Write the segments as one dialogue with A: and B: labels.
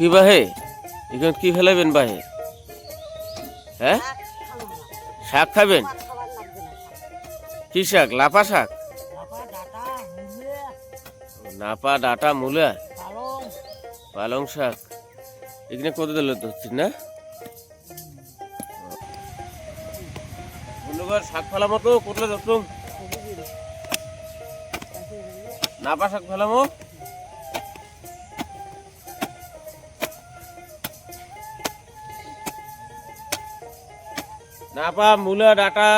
A: কি বাহে? এখন কি ফেলাবেন বাহে? হ্যাঁ? শাক খাবেন? কি শাক? লাফা শাক? নাপা ডাটা মূলা? পালং শাক। এখানে কত দিল ধরছি না? শাক ফেলা মতো করলে ধরতো নাপা শাক ফেলামো নাপা মূলা ডাটা।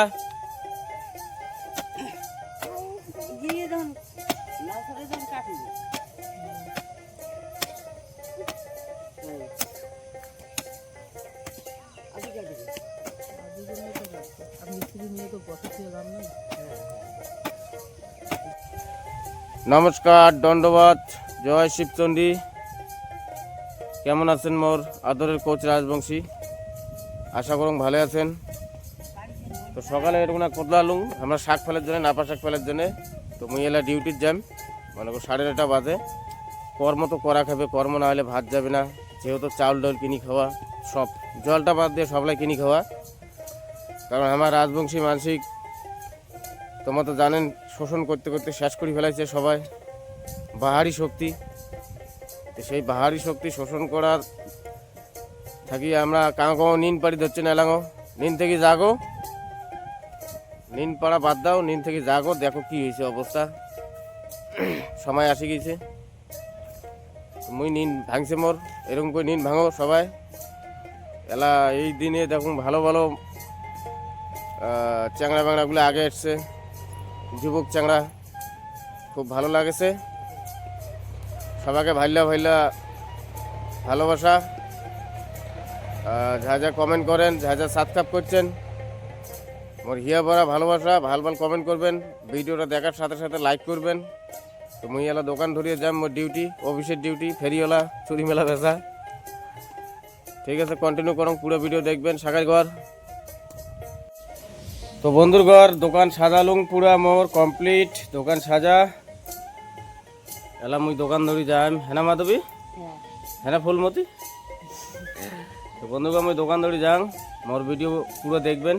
A: নমস্কার দণ্ডবাদ। জয় শিবচণ্ডী কেমন আছেন মোর আদরের কোচ রাজবংশী? আশা করুন ভালো আছেন। তো সকালে এরকম না কোদলালুম আমরা শাক ফেলার জন্য, নাপা শাক ফেলার জন্য, তো মুই এলা ডিউটির যাম মনে সাড়ে নটা বাজে। কর্ম তো করা খাবে কর্ম না হলে ভাত যাবে না, যেহেতু চাউল ডাল কিনি খাওয়া, সব জলটা বাদ দিয়ে সবলাই কিনি খাওয়া। কারণ আমার রাজবংশী মানসিক, তোমরা তো জানেন, শোষণ করতে করতে শেষ করে ফেলাইছে সবাই। বাহারি শক্তি, তো সেই বাহারি শক্তি শোষণ করার থাকি আমরা কাঁ কাঁ নিন পাড়ি ধরছে না নিন থেকে জাগো নিন পাড়া বাদ দাও, নিন থেকে জাগো দেখো কি হয়েছে অবস্থা। সময় আসে গেছে। মুই নিন ভাঙছে মোর, এরকম করে নিন ভাঙো সবাই। এলা এই দিনে দেখুন ভালো ভালো চ্যাংড়া ব্যাংড়াগুলো আগে এসছে। যুবক চ্যাংড়া, খুব ভালো লাগেছে। সবাইকে ভাইলা ভাইলা ভালোবাসা। যা যা কমেন্ট করেন, যা যা সাবস্ক্রাইব করছেন মোর হিয়া ভরা ভালোবাসা ভালো ভালো কমেন্ট করবেন ভিডিওটা দেখার সাথে সাথে লাইক করবেন। তো মুই এলা দোকান ধরিয়ে যাম মোর ডিউটি অফিসের ডিউটি ফেরিওয়ালা চুরি মেলা বেচা। ঠিক আছে কন্টিনিউ করুন পুরো ভিডিও দেখবেন সাকার ঘর। তো বন্ধুর ঘর দোকান সাজালুং পুরা মোর কমপ্লিট দোকান সাজা। এলা মুই দোকান ধরি যাম। হেনা মাধবী? হেনা ফুলমতি? তো বন্ধুগণ মুই দোকান ধরি যাং মোর ভিডিও পুরো দেখবেন।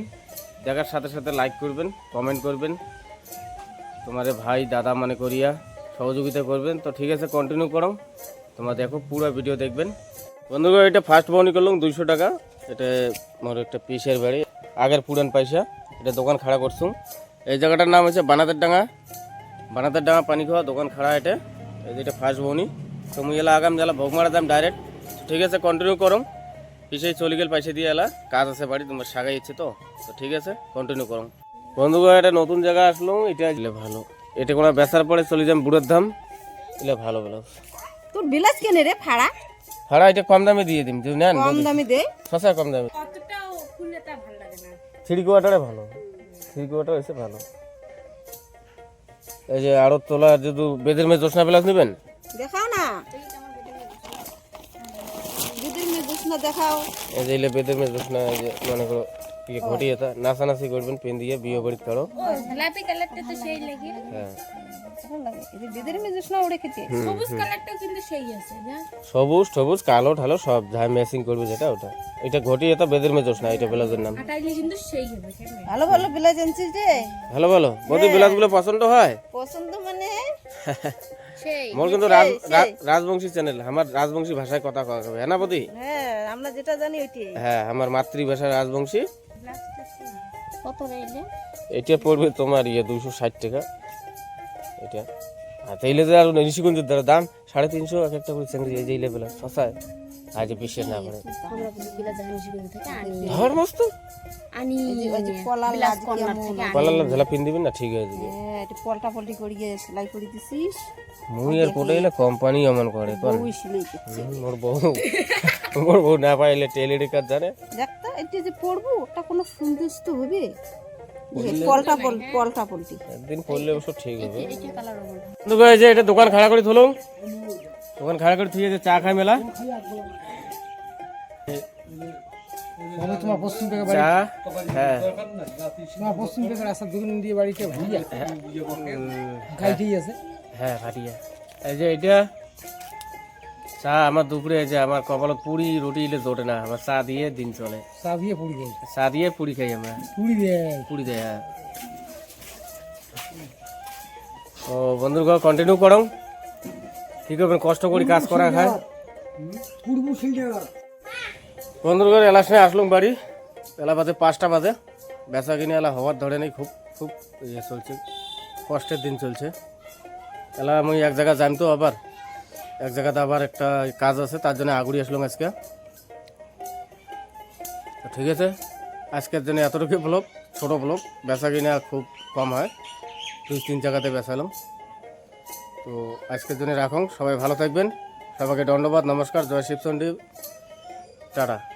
A: দেখার সাথে সাথে লাইক করবেন কমেন্ট করবেন। তোমারে ভাই, দাদা মানে করিয়া সহযোগিতা করবেন। তো ঠিক আছে কন্টিনিউ করো। তোমরা দেখো, পুরো ভিডিও দেখবেন। বন্ধুগণ, এটা ফার্স্ট বউনি করলাম, দুইশো টাকা। এটা মোর একটা পিসের বাড়ি, আগের পুরান পয়সা। এটা দোকান খাড়া করছুম। এই জায়গাটার নাম হচ্ছে বানাতের ডাঙা বানাতের ডাঙা পানি খাওয়া দোকান খাড়া এটা। এই এটা ফার্স্ট বউনি তো মুই এলা আগাম জ্বালা ভোগ মারা দাম ডাইরেক্ট ঠিক আছে কন্টিনিউ করো। পিছিয়ে চলে গেল পয়সা দিয়ে এলা। কাজ আছে বাড়ি তোমার সাগাই ইচ্ছে তো। তো ঠিক আছে কন্টিনিউ করো। বন্ধুগণ এটা নতুন জায়গা আসলো এটা দিলে ভালো। এটা কোনো বেচার পরে চলে যাম বুড়োর ধাম এলে ভালো ভালো
B: তোর বিলাস কেনে রে ফাড়া
A: ভাড়া এটা কম দামে দিয়ে দিম যদি নেন
B: কম দামে দে।
A: সস্তা কম দামে। কতটাও থ্রি কোয়ার্টারে ভালো থ্রি কোয়ার্টার এসে ভালো। এই যে আরও তোলা যদি বেদের মেয়ে জোসনা প্লাস নেবেন?
B: দেখাও না। দুদিন দেখাও।
A: এই যে বেদের মেয়ে জোসনা এই যে মনে করো ইয়ে ঘটি এটা নাচানাচি করবেন পেন দিয়ে বিয়ে বাড়ি করো
C: গোলাপি কালারটা তো সেই লাগে।
A: হ্যাঁ।
B: এই যে দিদির মে দুসনা উড়ে খেতে
C: সবুজ কালারটা কিন্তু সেই আছে না
A: সবুজ সবুজ কালো ঠালো সব যা ম্যাচিং করবে যেটা ওটা। এটা ঘটি এটা বেদের মেয়ে জোসনা এটা ব্লাউজের নাম।
C: আটাইলে কিন্তু সেই হবে
B: ভালো ভালো বিলাস আনছিস রে
A: ভালো ভালো। বৌদি বিলাসগুলো পছন্দ হয়?
B: পছন্দ মানে?
A: মোর কিন্তু রাজ রাজ- রাজবংশী চ্যানেল আমার রাজবংশী ভাষায় কথা কওয়া হবে হ্যাঁ বদি?
B: হ্যাঁ আমরা যেটা জানি ওইটি।
A: হ্যাঁ আমার মাতৃভাষা রাজবংশী।
C: কত রইলে?
A: এটা পড়বে তোমার ইয়ে দুশো ষাট টাকা। এটা। আর তাইলে যে আর ঋষিগঞ্জের দ্বারা দাম সাড়ে তিনশো এক একটা করে চিংড়ি এই যে লেভেল আজ বেশি না
C: জাহান শিখে থেকে আনি।
A: পালার ঝালা পিন দিবেন না? ঠিক হয়ে যাবে।
B: হ্যাঁ একটু পল্টা পল্টি করিয়ে সেলাই করে দিছিস।
A: মুই আর কোটে এলে কোম্পানি অমন করে হুম, মোর বউ। মোর বউ না পাইলে টেলিডি কাজ জানে।
B: দেখতো এটা যে পড়ব ওটা কোনো সুন্দর তো হবে পল্টা পল পল্টা পল্টি।
A: একদিন পড়লে অবশ্য ঠিক হবে।
C: এটা কালার হবে।
A: যে এটা দোকান খাড়া করে থলুম দোকান খাড়া করে থুয়ে যে চা খাই মেলা।
D: তোমার পশ্চিম থেকে
A: চা হ্যাঁ।
D: তোমার পশ্চিম থেকে রাস্তা দুগুন দিয়ে বাড়িতে ভাইয়া গাইতেই আছে।
A: হ্যাঁ ফাটিয়া এই যে এটা চা আমার দুপুরে যে আমার কপালত পুরি রুটি ইলে জোটে না আমার চা দিয়ে দিন চলে।
D: চা দিয়ে পুরি দেয়
A: চা দিয়ে পুরি খাই আমরা।
D: পুরি দেয়।
A: পুরি দেয় হ্যাঁ। ও বন্ধুগণ কন্টিনিউ করো। কি করবেন? কষ্ট করে কাজ করা খায়? বন্ধুগণ এলার সময় আসলাম বাড়ি। এলা বাজে পাঁচটা বাজে। বেচা কিনে এলা হওয়ার ধরে নেই, খুব খুব ইয়ে চলছে। কষ্টের দিন চলছে। এলা আমি এক জায়গায় যাইম তো আবার। এক জায়গাতে আবার একটা কাজ আছে, তার জন্য আগুড়ি আসলাম আজকে। ঠিক আছে, আজকের জন্য এতটুকু ব্লগ, ছোটো ব্লগ। বেচা কিনে খুব কম হয়। দুই তিন জায়গাতে বেচালাম। তো আজকের জন্য রাখুন। সবাই ভালো থাকবেন। সবাইকে ধন্যবাদ। নমস্কার। জয় শিবচন্ডী। টাটা।